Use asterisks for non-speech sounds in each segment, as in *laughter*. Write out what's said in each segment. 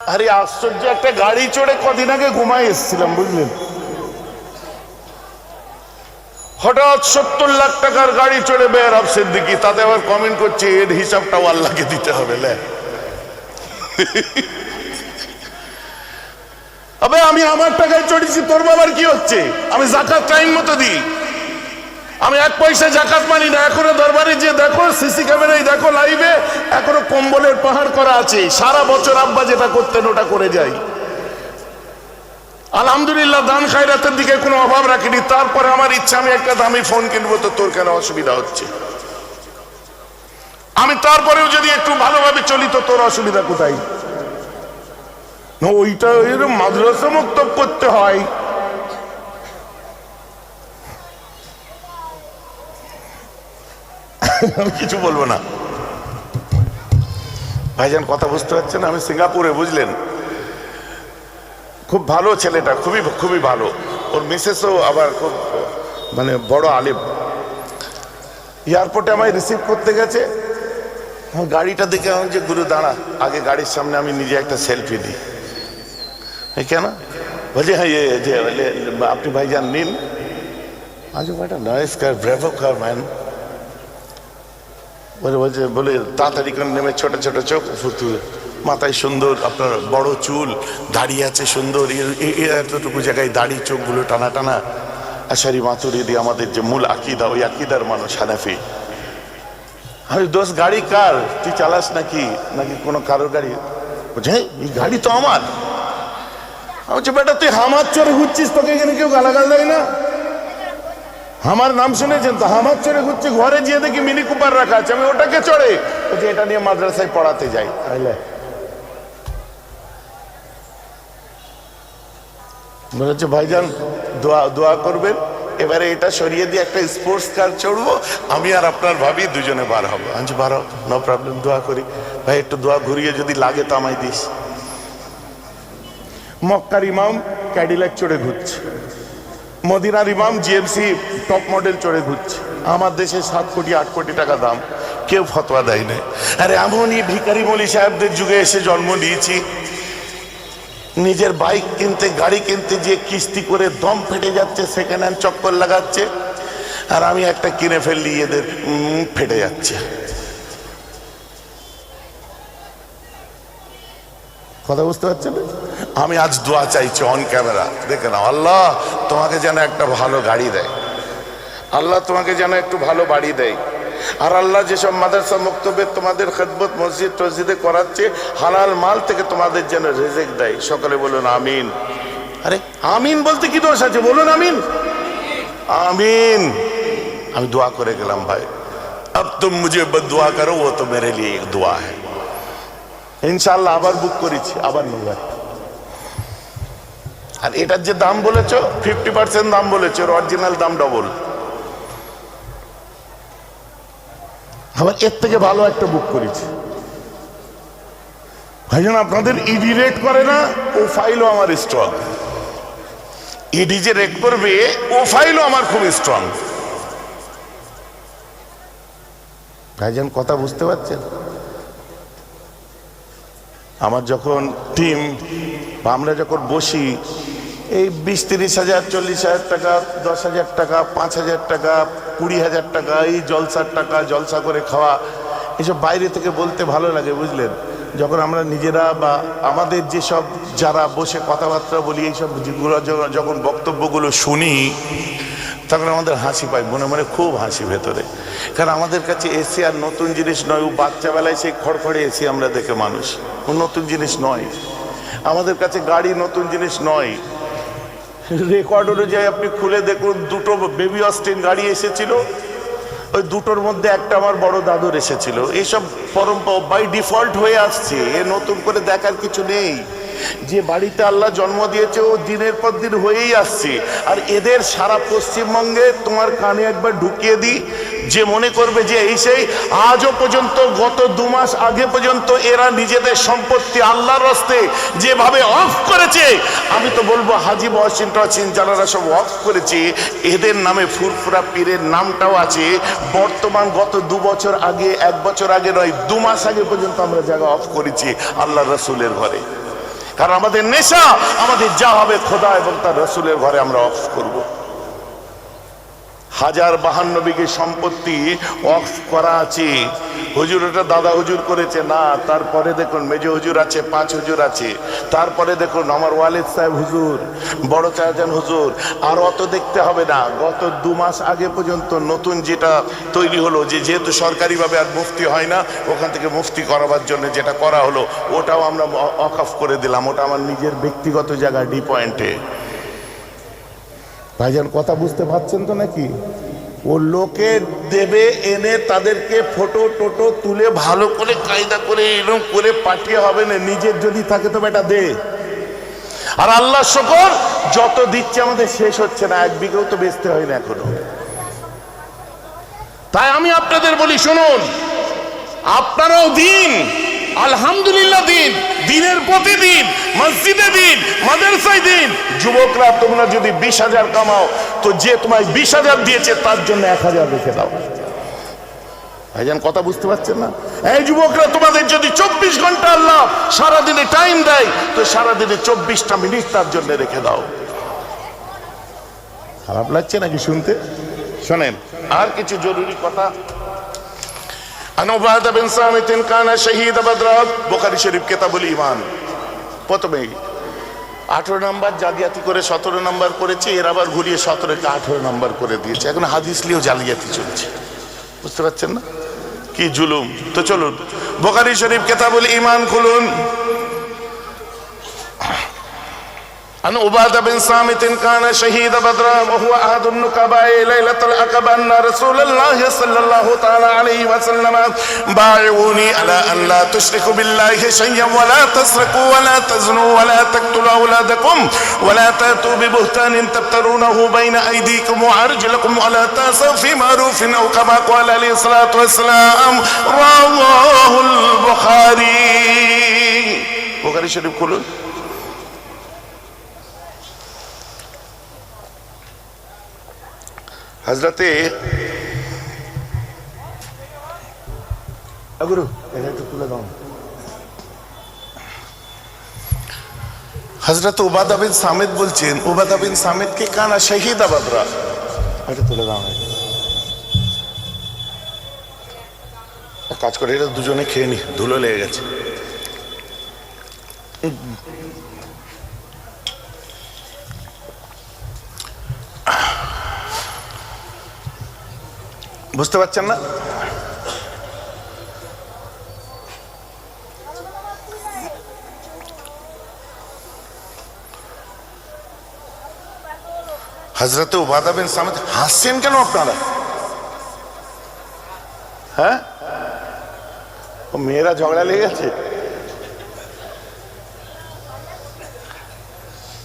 আরে আশ্চর্য, একটা গাড়ি চড়ে কদিন আগে ঘুমাই এসেছিলাম, বুঝলেন? হঠাৎ সত্তর লাখ টাকার গাড়ি চড়ে বেয়ারব সিদ্দিকি, তাতে আবার কমেন্ট করছে, এর হিসাবটাও আল্লাহকে দিতে হবে আবে, আমি আমার টাকায় চড়েছি, তোর বাবার কি হচ্ছে? আমি জাকাত টাইম মতো দিই। আমি এক পয়সা জাকাত মানি না, এখনও দরবারে যে দেখো, সিসি ক্যামেরায় দেখো লাইভে এখনও কম্বলের পাহাড় করা আছে। সারা বছর আব্বা যেটা করতেন, ওটা করে যাই। আলহামদুলিল্লাহ, দান খায়রাতের দিকে কোনো অভাব রাখিনি। তারপরে আমার ইচ্ছা, আমি একটা দামি ফোন কিনবো, তো তোর কেন অসুবিধা হচ্ছে? আমি তারপরেও যদি একটু ভালোভাবে চলি, তো তোর অসুবিধা কোথায়? ওইটা মাদ্রাসা মুক্ত করতে হয়। আমি কিছু বলব না। ভাইজান, কথা বুঝতে পারছেন? আমি সিঙ্গাপুরে, বুঝলেন? খুব ভালো ছেলেটা, খুবই খুবই ভালো। ওর মিসেসও আবার খুব মানে বড় আলেম। এয়ারপোর্টে আমায় রিসিভ করতে গেছে। গাড়িটা দেখে আমি যে, গুরু, দাঁড়া, আগে গাড়ির সামনে আমি নিজে একটা সেলফি দিই। কেন? বলছে হ্যাঁ ইয়ে যে আপনি ভাইজান নিন। আজ একটা nice car bravo car man বলে বলছে বলে তাড়াতাড়ি করে নেমে ছোট ছোট চোখ ফুটু মাথায় সুন্দর আপনার বড় চুল দাড়ি আছে সুন্দর এতটুকু জায়গায় দাড়ি চোখগুলো টানা টানা। আশারি দিয়ে আমাদের যে মূল আকিদা ওই আকিদার মানুষ হানাফি। আমি দোষ গাড়ি কার? তুই চালাস নাকি? নাকি কোনো কারোর গাড়ি? বলছে "হ্যাঁ, এই গাড়ি তো আমার। আমি বলছি বেটা তুই হামার চড়ে ঘুরছিস তোকে এখানে কেউ গালাগাল দেয় না? আমার নাম শুনেছেন তো? আমার চড়ে ঘুরছি ঘরে গিয়ে দেখি মিনি কুপার রাখা আছে আমি ওটাকে চড়ে বলছি এটা নিয়ে মাদ্রাসায় পড়াতে যাই। তাইলে। মনে হচ্ছে ভাইজান দোয়া দোয়া করবেন। এবারে এটা সরিয়ে দিয়ে একটা স্পোর্টস কার চড়বো আমি আর আপনার ভাবি দুজনে বার হব। আমি বলছি, বার নো প্রবলেম দোয়া করি। ভাই একটু দোয়া ঘুরিয়ে যদি লাগে তো আমায় দিস। মক্কার ইমাম ক্যাডিল্যাক চড়ে ঘুরছে। মদিনার ইমাম জিএমসি টপ মডেল চড়ে ঘুরছে। আমার দেশে সাত কোটি, আট কোটি টাকা দাম। কেউ ফতোয়া দেয় না আরে এমনই ভিকারি মলি সাহেবদের যুগে এসে জন্ম নিয়েছি। নিজের বাইক কিনতে, গাড়ি কিনতে যে কিস্তি করে দম ফেটে যাচ্ছে সেকেন্ড হ্যান্ড চক্কর লাগাচ্ছে। আর আমি একটা কিনে ফেললি, এদের ফেটে যাচ্ছে। কথা বুঝতে পারছেন আমি আজ দোয়া চাইছি অন ক্যামেরা দেখে নাও আল্লাহ তোমাকে যেন একটা ভালো গাড়ি দেয় আল্লাহ তোমাকে যেন একটু ভালো বাড়ি দেয় আর আল্লাহ যেসব মাদ্রাসা মুক্তবে তোমাদের খেদমত মসজিদ টসজিদে করাচ্ছে হালাল মাল থেকে তোমাদের যেন রেজেক দেয় সকালে বলুন আমিন আরে আমিন বলতে কি দোষ আছে বলুন আমিন আমিন আমি দোয়া করে গেলাম ভাই अब तुम मुझे दुआ करो वो तो मेरे लिए एक दुआ है ইনশাল্লাহ আবার বুক করেছি, আবার নেব আর এটার যে দাম বলেছ ফিফটি পার্সেন্ট দাম বলেছ অরিজিনাল দাম ডবল আবার এর থেকে ভালো একটা বুক করেছি। ভাইজান, আপনাদের ইডি রেট করে না? ও ফাইলও আমার স্ট্রং ইডি যে রেট করবে, ও ফাইলও আমার খুব স্ট্রং ভাইজান, কথা বুঝতে পারছেন? আমার যখন টিম বা আমরা যখন বসি, এই বিশ, তিরিশ হাজার, চল্লিশ হাজার টাকা, দশ হাজার টাকা, পাঁচ হাজার টাকা, কুড়ি হাজার টাকা, এই জলসার টাকা, জলসা করে খাওয়া, এসব বাইরে থেকে বলতে ভালো লাগে, বুঝলেন? যখন আমরা নিজেরা বা আমাদের যেসব যারা বসে কথাবার্তা বলি, এইসব যখন- যখন বক্তব্যগুলো শুনি তখন আমাদের হাসি পায়, মনে মনে খুব হাসি ভেতরে। কারণ আমাদের কাছে এসি আর নতুন জিনিস নয়, ও বাচ্চাবেলায় সেই খড়খড়ে এসি আমরা দেখে মানুষ। ও নতুন জিনিস নয়। আমাদের কাছে গাড়ি নতুন জিনিস নয়। রেকর্ড অনুযায়ী আপনি খুলে দেখুন, দুটো বেবি অস্টিন গাড়ি এসেছিল। ওই দুটোর মধ্যে একটা আমার বড় দাদুর এসেছিল। এইসব পরম্পরা বাই ডিফল্ট হয়ে আসছে। এ নতুন করে দেখার কিছু নেই। যে বাড়িতে আল্লাহ জন্ম দিয়েছে, ও দিনের পর দিন হয়েই আসছে। আর এদের সারা পশ্চিমবঙ্গে তোমার কানে একবার ঢুকিয়ে দিই, যে মনে করবে যে এই সেই, আজও পর্যন্ত, গত দু মাস আগে পর্যন্ত এরা নিজেদের সম্পত্তি আল্লাহর রস্তে যেভাবে অফ করেছে, আমি তো বলব হাজি মহসিন, টহসিন যারা সব অফ করেছে। এদের নামে ফুরফুরা পীরের নামটাও আছে। বর্তমান গত দু বছর আগে, এক বছর আগে নয়, দু মাস আগে পর্যন্ত আমরা জায়গা অফ করেছি আল্লাহ রসুলের ঘরে। কারণ আমাদের নেশা আমাদের যা হবে খোদা এবং তার রসুলের ঘরে আমরা অফ করব। হাজার বাহান্ন বিঘে সম্পত্তি অফ করা আছে। হুজুর ওটা দাদা হুজুর করেছে। না, তারপরে দেখুন, মেজ হুজুর আছে, পাঁচ হুজুর আছে। তারপরে দেখুন, আমার ওয়ালিদ সাহেব হুজুর, বড় চাচান হুজুর। আর অত দেখতে হবে না। গত দু মাস আগে পর্যন্ত নতুন যেটা তৈরি হলো, যে যেহেতু সরকারিভাবে আর মুফতি হয় না, ওখান থেকে মুফতি করাবার জন্য যেটা করা হলো, ওটাও আমরা অফ করে দিলাম। ওটা আমার নিজের ব্যক্তিগত জায়গা, ডি পয়েন্টে। ভাইজান, কথা বুঝতে পারছেন তো নাকি? ও লোকে দেবে, এনে তাদেরকে ফটো টোটো তুলে ভালো করে, কায়দা করে এরকম করে পাঠিয়ে হবে না। নিজের যদি থাকে তো বেটা দে। আর আল্লাহ শকর, যত দিচ্ছে আমাদের শেষ হচ্ছে না, এক বিঘেও তো বেচতে হয় না এখনও। তাই আমি আপনাদের বলি, শুনুন, আপনারাও দিন। আলহামদুলিল্লাহ দিন, দিনের প্রতিদিন মসজিদে দিন, মাদ্রাসায় দিন। যুবকরা, তোমরা যদি বিশ হাজার কামাও, তো যে তোমায় বিশ হাজার দিয়েছে, তার জন্য এক হাজার রেখে দাও। ভাইজান, কথা বুঝতে পারছেন না? এই যুবকরা, তোমাদের যদি চব্বিশ ঘণ্টা আল্লাহ সারাদিনে টাইম দেয়, তো সারাদিনে চব্বিশটা মিনিট তার জন্য রেখে দাও। খারাপ লাগছে নাকি শুনতে? শোনেন, আর কিছু জরুরি কথা عن عبادة بن صامت كان شهيد بدر বোখারি শরীফ কেতাবুল ইমান প্রথমেই আঠেরো নাম্বার জালিয়াতি করে সতেরো নাম্বার করেছে এর আবার ঘুরিয়ে সতেরোকে আঠেরো নাম্বার করে দিয়েছে এখন হাদিস লিয়েও জালিয়াতি চলছে বুঝতে পারছেন না কি জুলুম তো চলুন বোখারি শরীফ কেতাবুল ইমান খুলুন عن عبادة بن صامت كان شهيد بدر وهو أحد النقباء ليلة العقبة أن رسول الله صلى الله تعالى عليه وسلم بايعوني على أن لا تشركوا بالله شيئا ولا تسرقوا ولا تزنوا ولا تقتلوا أولادكم ولا تأتوا ببهتان تبترونه بين أيديكم وأرجلكم ولا تأسوا في معروف أو كما قال عليه الصلاة والسلام رواه البخاري بخاري شريف كله হজরতে গুরু এটা একটু দাও। হজরত উবাদা বিন সামিদ বলছেন উবাদা বিন সামিদকে কানা শহীদ আবাদরা? এটা তুলে দাও। কাজ করে এটা দুজনে খেয়ে নি ধুলো লেগে গেছে। বুঝতে পারছেন না? হজরত উবাদা বিন সামিদ হাসছেন কেন আপনারা? হ্যাঁ? মেয়েরা ঝগড়া লেগে গেছে।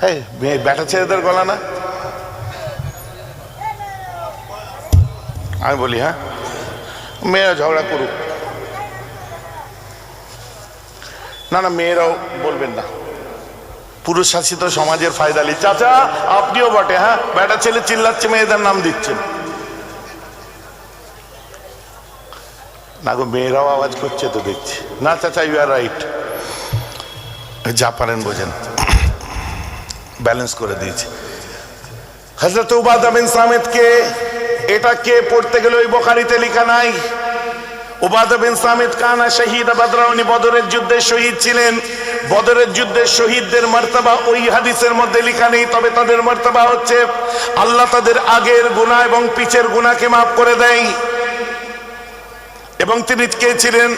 হ্যাঁ ব্যাটা ছেলেদের গলা না? আমি বলি হ্যাঁ? মেয়েরা ঝগড়া করুক। না না, মেয়েরাও বলবেন না। পুরুষ শাসিত সমাজের ফায়দা ফায়দালি চাচা, আপনিও বটে হ্যাঁ? বেটা ছেলে চিল্লাচ্ছে, মেয়েদের নাম দিচ্ছেন। না গো, মেয়েরাও আওয়াজ করছে তো দেখছি। না, চাচা ইউ আর রাইট যা পারেন বোঝেন। *clears throat* ব্যালেন্স করে দিয়েছি। হজরত উবাদা বিন সামেদকে এটা কে পড়তে গেলে ওই বোখারিতে লেখা নাই? উনি বদরের শহীদ ছিলেন। বদরের শহীদদের ওই হাদিসের মধ্যে লেখা নেই, তবে তাদের হচ্ছে, আল্লাহ তাদের আগের এবং মাফ করে দেয়। এবং তিনি কে ছিলেন?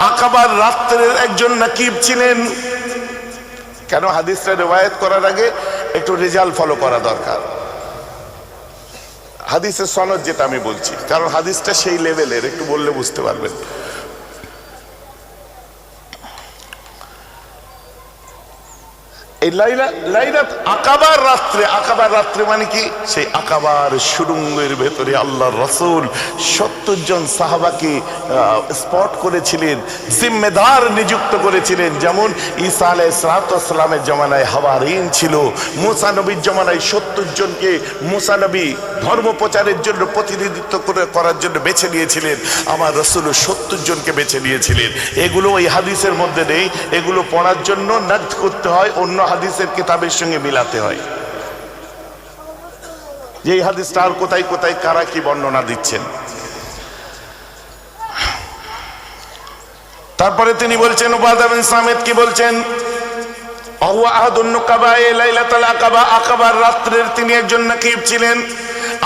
আকাবার রাত্রের একজন নাকিব ছিলেন। কেন হাদিসটা রেওয়ায়ত করার আগে একটু রেজাল্ট ফলো করা দরকার। হাদিসের সনদ যেটা আমি বলছি, কারণ হাদিসটা সেই লেভেলের একটু বললে বুঝতে পারবেন। এই লাইলা লাইলাত আকাবার রাত্রে আকাবার রাত্রে মানে কি? সেই আকাবার সুরঙ্গের ভেতরে আল্লাহর রসুল সত্তর জন সাহাবাকে স্পট করেছিলেন, জিম্মেদার নিযুক্ত করেছিলেন। যেমন ঈসা আলাই সালাতামের জমানায় হাওয়ারিন ছিল মুসানবীর জমানায় সত্তর জনকে মুসানবী ধর্ম প্রচারের জন্য প্রতিনিধিত্ব করে করার জন্য বেছে নিয়েছিলেন। আমার রসুল সত্তর জনকে বেছে নিয়েছিলেন। এগুলো ওই হাদিসের মধ্যে নেই। এগুলো পড়ার জন্য নাজ করতে হয়, অন্য হাদিসের কিতাবের সঙ্গে মিলাতে হয়। যে এই হাদিসটা আর কোথায় কোথায় কারা কি বর্ণনা দিচ্ছেন। তারপরে তিনি বলছেন উপাদাবিন সামেদ কি বলছেন? অহু কাবা এ লাইলাতুল আকাবা। আকাবার রাত্রের তিনি একজন নাকিব ছিলেন।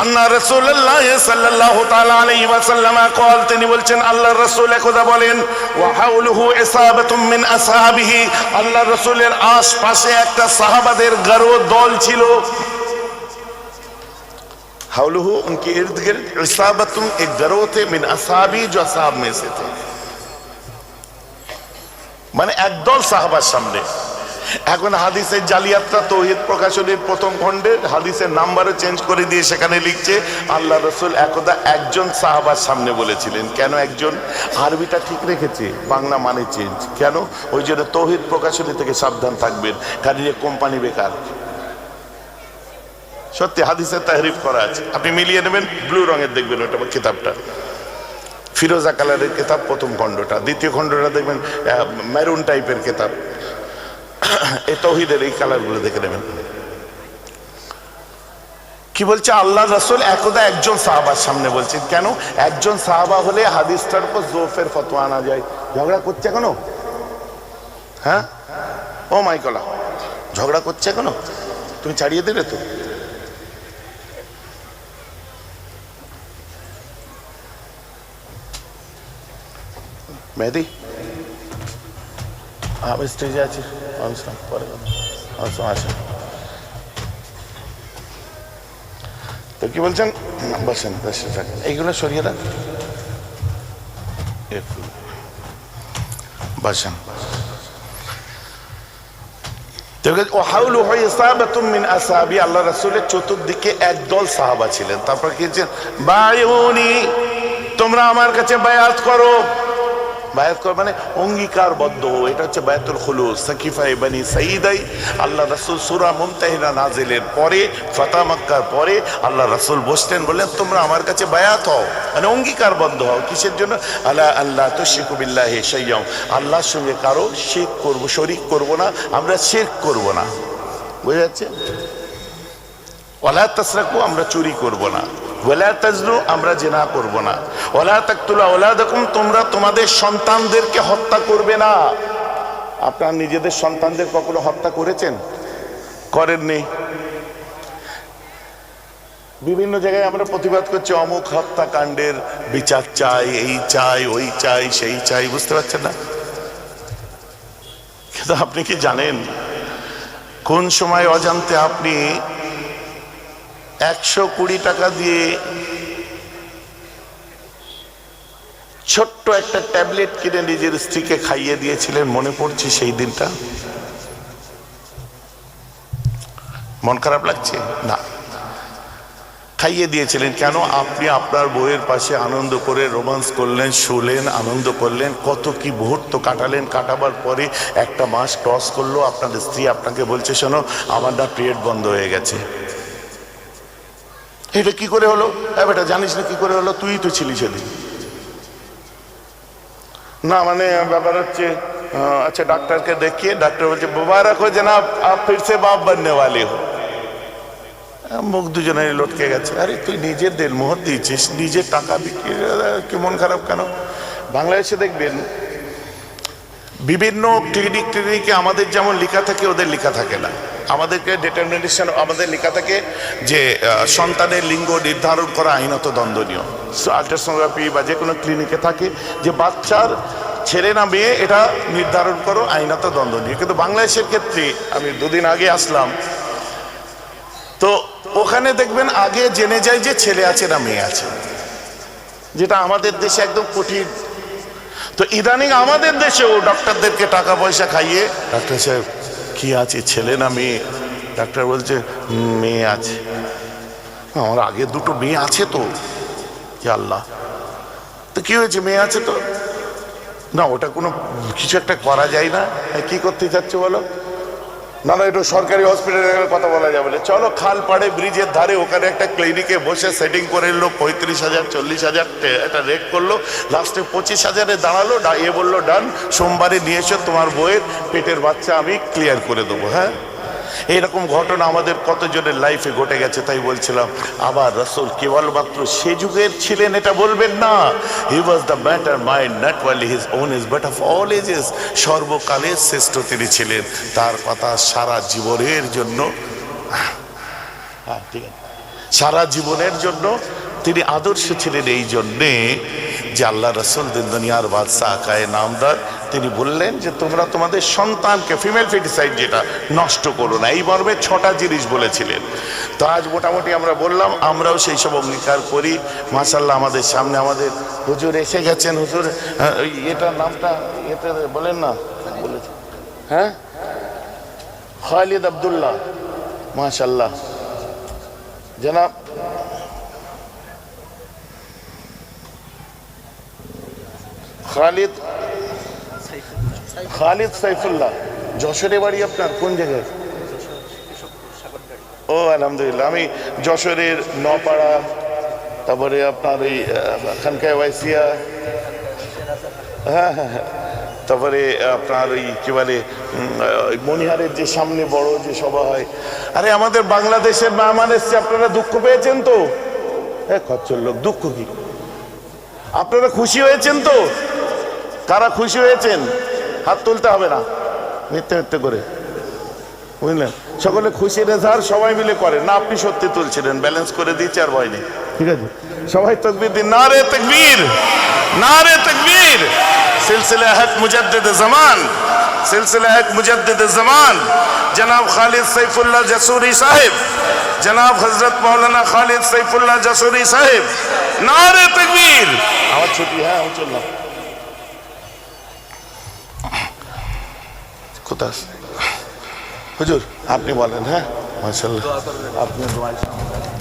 আল্লাহ রসুল্লাহ সাল্লাহ তালা আলাইহি ওয়াসাল্লামা কল তিনি বলছেন আল্লাহর রসুল একদা বলেন, ওয়া ওয়াহাউলহু ইসাবাতুম মিন আসহাবিহি। আল্লাহর রসুলের আশপাশে একটা সাহাবাদের গারো দল ছিল। हाउलहू উনকি इर्द गिर्द इसाबतुम एक गरो थे मिन असाबी जो असाब সে से थे मैंने एक दल এখন হাদিসের জালিয়াতটা তৌহিদ প্রকাশনের প্রথম খণ্ডের হাদিসের নাম্বারও চেঞ্জ করে দিয়ে সেখানে লিখছে, আল্লাহ রসুল একদা একজন সাহাবার সামনে বলেছিলেন। কেন একজন? আরবিটা ঠিক রেখেছে, বাংলা মানে চেঞ্জ কেন? ওই জন্য তৌহিদ প্রকাশনী থেকে সাবধান থাকবেন, কারণ এ কোম্পানি বেকার। সত্যি, হাদিসের তাহরিফ করা আছে। আপনি মিলিয়ে নেবেন ব্লু রঙের দেখবেন ওটা কিতাবটা। ফিরোজা কালারের কিতাব প্রথম খণ্ডটা, দ্বিতীয় খণ্ডটা দেখবেন মেরুন টাইপের কিতাব। এই তৌহিদের এই কালারগুলো দেখে নেবেন। কি বলছে? আল্লাহ রসুল একদা একজন সাহাবার সামনে বলছেন, কেন? একজন সাহাবা হলে হাদিসটার উপর জোফের ফতোয়া আনা যায়। ঝগড়া করছে এখনও হ্যাঁ? ও মাইকলা ঝগড়া করছে এখনও তুমি ছাড়িয়ে দিলে তো। মেহেদি? আমি স্টেজে আছি। পরে তো কি বলছেন? বসেন, বসে থাকেন। এইগুলো সরিয়ে একটু। বসেন। আল্লাহ চতুর্দিকে একদল সাহাবা ছিলেন। তারপর কি তোমরা আমার কাছে বায়াত করো। বায়াত কর মানে অঙ্গীকারবদ্ধ এটা হচ্ছে বায়াতুল খুলুস। সাকিফাই বানি সাইদাই আল্লাহ রাসূল সূরা মুমতাহিনা নাজিলের পরে, ফাতা মক্কার পরে আল্লাহ রাসূল বসতেন বললেন, তোমরা আমার কাছে বায়াত হও। মানে অঙ্গীকারবদ্ধ হও। কিসের জন্য? আল্লাহ আল্লাহ তুশরিকু বিল্লাহি শাইয়্যাম আল্লাহর সঙ্গে কারও শেখ করব, শরীক করব না। আমরা শেখ করব না। বুঝা যাচ্ছে? ওলা আমরা চুরি করব না। ওলা তাজনু, আমরা জেনা করব না। ওলা তাকতুলা ওলা দেখুন তোমরা তোমাদের সন্তানদেরকে হত্যা করবে না। আপনারা নিজেদের সন্তানদের কখনো হত্যা করেছেন? করেননি। বিভিন্ন জায়গায় আমরা প্রতিবাদ করছি, অমুক হত্যাকাণ্ডের বিচার চাই, এই চাই, ওই চাই, সেই চাই, বুঝতে পারছেন না? কিন্তু আপনি কি জানেন, কোন সময় অজান্তে আপনি একশো কুড়ি টাকা দিয়ে ছোট্ট একটা ট্যাবলেট কিনে নিজের স্ত্রীকে খাইয়ে দিয়েছিলেন, মনে পড়ছে সেই দিনটা? মন খারাপ লাগছে? না। খাইয়ে দিয়েছিলেন। কেন? আপনি আপনার বইয়ের পাশে আনন্দ করে রোমান্স করলেন, শুলেন, আনন্দ করলেন, কত কি মুহূর্ত কাটালেন, কাটাবার পরে একটা মাস ক্রস করল আপনার স্ত্রী আপনাকে বলছে, শোনো, আমার না পিরিয়ড বন্ধ হয়ে গেছে। এটা কি করে হলো হ্যাঁ বেটা জানিস না কি করে হলো তুই তো ছিলি সেদিন না মানে ব্যাপার হচ্ছে আহ, আচ্ছা ডাক্তারকে দেখিয়ে ডাক্তার বলছে মুবারক हो जनाब आप फिर से बाप बनने वाले हो আহ, মুখ দুজনের লটকে গেছে আরে তুই নিজের দেল মোহর দিয়েছিস নিজের টাকা বিক্রি কি মন খারাপ কেন বাংলাদেশে দেখবেন বিভিন্ন ক্লিনিক ক্লিনিকে আমাদের যেমন লেখা থাকে, ওদের লেখা থাকে না। আমাদেরকে ডিটারমিনেশন আমাদের লেখা থাকে যে সন্তানের লিঙ্গ নির্ধারণ করা আইনত দ্বন্দ্বনীয় আল্ট্রাসোনোগ্রাফি বা যে কোনো ক্লিনিকে থাকে যে, বাচ্চার ছেলে না মেয়ে, এটা নির্ধারণ করো আইনত দ্বন্দ্বনীয় কিন্তু বাংলাদেশের ক্ষেত্রে, আমি দুদিন আগে আসলাম, তো ওখানে দেখবেন আগে জেনে যায় যে ছেলে আছে না মেয়ে আছে। যেটা আমাদের দেশে একদম কঠিন তো ইদানিং আমাদের দেশেও ডক্টরদেরকে টাকা পয়সা খাইয়ে ডাক্তার সাহেব কি আছে? ছেলে না মেয়ে? ডাক্তার বলছে মেয়ে আছে। আমার আগে দুটো মেয়ে আছে তো। আল্লাহ। তো কি হয়েছে? মেয়ে আছে তো? না ওটা কোনো কিছু একটা করা যায় না। এ, কি করতে চাচ্ছে বলো? না না, একটু সরকারি হসপিটালে কথা বলা যাবে না। চলো, খাল পাড়ে, ব্রিজের ধারে, ওখানে একটা ক্লিনিকে বসে সেটিং করে এলো পঁয়ত্রিশ হাজার, চল্লিশ হাজার একটা রেট করল। লাস্টে পঁচিশ হাজারে দাঁড়াল এ বলল ডান সোমবারে নিয়ে এসো, তোমার বইয়ের পেটের বাচ্চা আমি ক্লিয়ার করে দেবো। হ্যাঁ? এইরকম ঘটনা আমাদের কতজনের লাইফে ঘটে গেছে তাই বলছিলাম, আবার রসুল কেবলমাত্র সে যুগের ছিলেন, এটা বলবেন না। He was the matter mind not only his own is but of all ages সর্বকালের শ্রেষ্ঠ তিনি ছিলেন। তার কথা সারা জীবনের জন্য হ্যাঁ ঠিক আছে। সারা জীবনের জন্য তিনি আদর্শ ছিলেন এই জন্যে যে আল্লাহ রসুল দিন দুনিয়ার বাদশাহ আকায় নামদার তিনি বললেন যে তোমরা তোমাদের সন্তানকে ফিমেল ফিটিসাইড যেটা নষ্ট করো না। এই মর্মে ছটা জিনিস বলেছিলেন। তো আজ মোটামুটি আমরা বললাম আমরাও সেই সব অঙ্গীকার করি। মাসাল্লাহ আমাদের সামনে আমাদের হুজুর এসে গেছেন। হুজুর হ্যাঁ, এটার নামটা এতে বলেন না। হ্যাঁ? খালিদ আবদুল্লাহ। মাশাল্লাহ জনাব খালিদ খালিদ সাইফুল্লাহ, যশোরে বাড়ি আপনার? কোন জায়গায়? ও, আলহামদুলিল্লাহ। আমি যশোরের নপাড়া, তারপরে আপনার ওই খানকায় ওয়াইসিয়া। হ্যাঁ হ্যাঁ হ্যাঁ। তারপরে আপনার ওই, কি বলে মনিহারের যে সামনে বড় যে সভা হয়। আরে, আমাদের বাংলাদেশের মেহমান এসছে, আপনারা দুঃখ পেয়েছেন তো? হ্যাঁ খচ্চর লোক দুঃখ কি? আপনারা খুশি হয়েছেন তো? কারা খুশি হয়েছেন? হাত তুলতে হবে না। মিথ্যে মিথ্যে করে। বুঝলেন? সকলে খুশি এজাহার সবাই মিলে করে। না, আপনি সত্যি তুলছিলেন। ব্যালেন্স করে দিয়েছে, আর ভয় নেই। ঠিক আছে? সবাই তকবির দিন। না রে তকবীর! না রে তকবীর! সিলসিলা হক মুজদ্দিদ জামান। সিলসিলা হক মুজদ্দিদ জামান। জনাব খালিদ সাইফুল্লাহ জসুরি সাহেব। জনাব হজরত মৌলানা খালিদ সাইফুল্লাহ জসুরি সাহেব। না রে তকবীর! আমার ছুটি হ্যাঁ আমি চললাম। কোথায় হুজুর আপনি বলেন হ্যাঁ মার্শাল্লাহ আপনি দোয়ায়